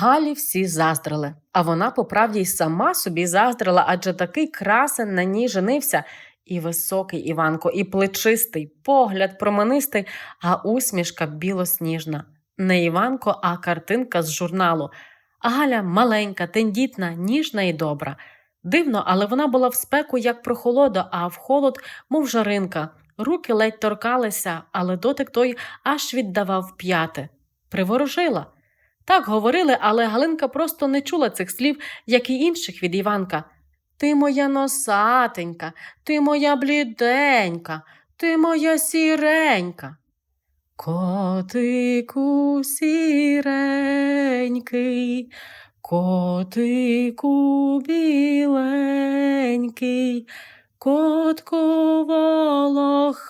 Галі всі заздрили, а вона по правді й сама собі заздрила, адже такий красен на ній женився. І високий Іванко, і плечистий, погляд променистий, а усмішка білосніжна. Не Іванко, а картинка з журналу. Галя маленька, тендітна, ніжна і добра. Дивно, але вона була в спеку, як прохолода, а в холод, мов жаринка. Руки ледь торкалися, але дотик той аж віддавав п'яти. Приворожила. Так говорили, але Галинка просто не чула цих слів, як і інших від Іванка. Ти моя носатенька, ти моя бліденька, ти моя сіренька. Котику сіренький, котику біленький, котку волохатий.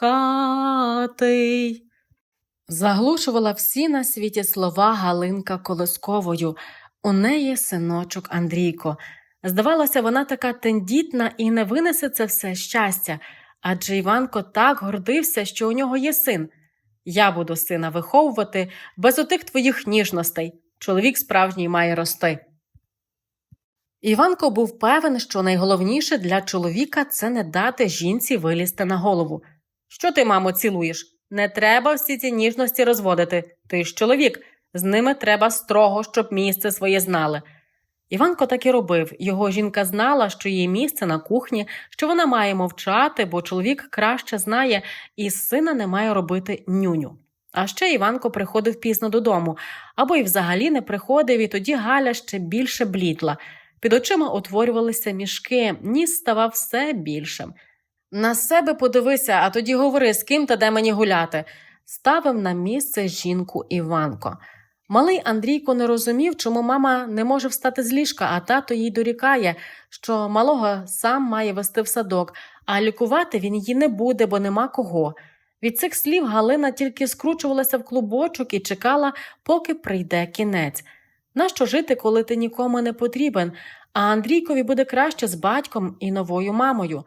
Заглушувала всі на світі слова Галинка Колосковою. У неї синочок Андрійко. Здавалося, вона така тендітна і не винесе це все щастя, адже Іванко так гордився, що у нього є син. Я буду сина виховувати без отих твоїх ніжностей. Чоловік справжній має рости. Іванко був певен, що найголовніше для чоловіка це не дати жінці вилізти на голову. Що ти, мамо, цілуєш? Не треба всі ці ніжності розводити. Ти ж чоловік, з ними треба строго, щоб місце своє знали. Іванко так і робив. Його жінка знала, що її місце на кухні, що вона має мовчати, бо чоловік краще знає, і сина не має робити нюню. А ще Іванко приходив пізно додому, або й взагалі не приходив, і тоді Галя ще більше блідла. Під очима утворювалися мішки, ніс ставав все більшим. На себе подивися, а тоді говори, з ким та де мені гуляти. Ставив на місце жінку Іванко. Малий Андрійко не розумів, чому мама не може встати з ліжка, а тато їй дорікає, що малого сам має вести в садок, а лікувати він її не буде, бо нема кого. Від цих слів Галина тільки скручувалася в клубочок і чекала, поки прийде кінець. Нащо жити, коли ти нікому не потрібен, а Андрійкові буде краще з батьком і новою мамою.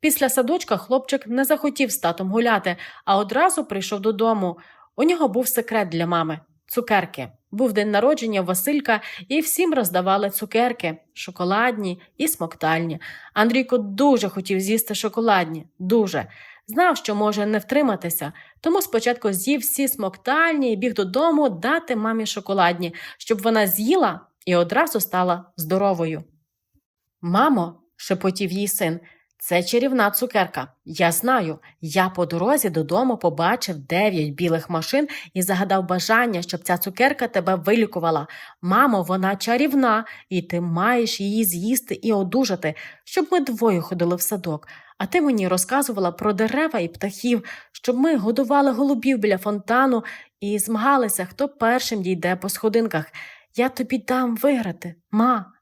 Після садочка хлопчик не захотів з татом гуляти, а одразу прийшов додому. У нього був секрет для мами цукерки. Був день народження Василька, і всім роздавали цукерки шоколадні і смоктальні. Андрійко дуже хотів з'їсти шоколадні, дуже. Знав, що може не втриматися, тому спочатку з'їв всі смоктальні і біг додому дати мамі шоколадні, щоб вона з'їла і одразу стала здоровою. Мамо, шепотів їй син, це чарівна цукерка. Я знаю. Я по дорозі додому побачив дев'ять білих машин і загадав бажання, щоб ця цукерка тебе вилікувала. Мамо, вона чарівна, і ти маєш її з'їсти і одужати, щоб ми двоє ходили в садок. А ти мені розказувала про дерева і птахів, щоб ми годували голубів біля фонтану і змагалися, хто першим дійде по сходинках. Я тобі дам виграти, ма.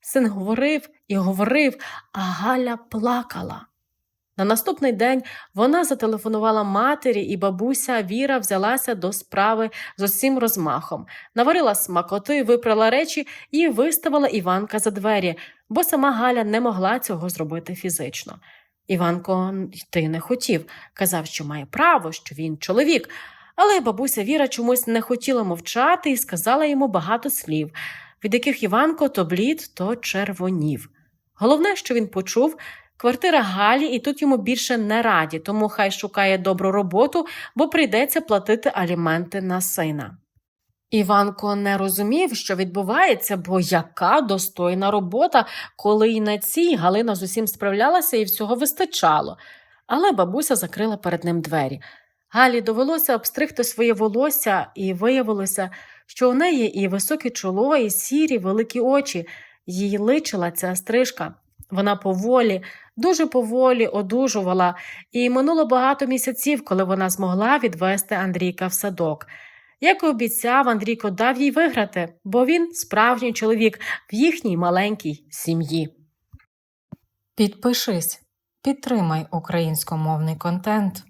Син говорив і говорив, а Галя плакала. На наступний день вона зателефонувала матері, і бабуся Віра взялася до справи з усім розмахом, наварила смакоти, випрала речі і виставила Іванка за двері, бо сама Галя не могла цього зробити фізично. Іванко йти не хотів, казав, що має право, що він чоловік. Але бабуся Віра чомусь не хотіла мовчати і сказала йому багато слів, від яких Іванко то блід, то червонів. Головне, що він почув, квартира Галі, і тут йому більше не раді, тому хай шукає добру роботу, бо прийдеться платити аліменти на сина. Іванко не розумів, що відбувається, бо яка достойна робота, коли й на цій Галина з усім справлялася і всього вистачало. Але бабуся закрила перед ним двері. Галі довелося обстригти своє волосся, і виявилося, що у неї і високе чоло, і сірі великі очі. Їй личила ця стрижка. Вона поволі, дуже поволі одужувала, і минуло багато місяців, коли вона змогла відвести Андрійка в садок. Як і обіцяв, Андрійко дав їй виграти, бо він справжній чоловік в їхній маленькій сім'ї. Підпишись, підтримай українськомовний контент.